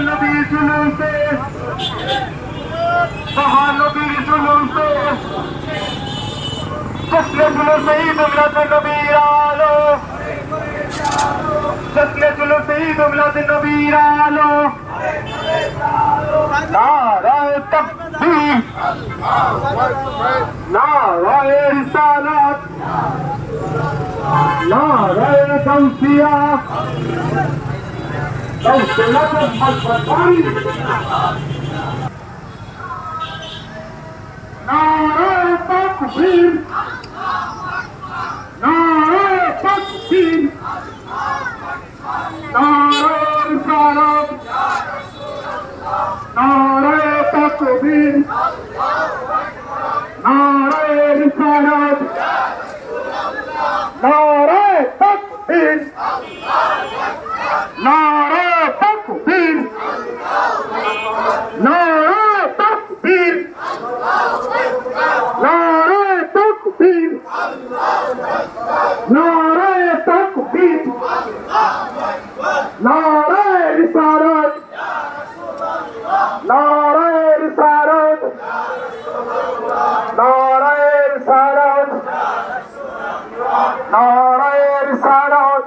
নবীর জুলুম পে মহানবীর জুলুম সেই বাংলাদেশ নবীরা মিলাদুল নবীর আলো। নারায় তাকবীর। নারায় রিসালাত নারায় গাউসিয়া গাউসিয়া হাসপাতাল নারায় তাকবীর। নারায় রিসালাত নারায় তাকবীর নারায় তাকবীর নারায় রিসালাত নারায় রিসালাত নারায় রিসালাত নারায় রিসালাত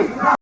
you.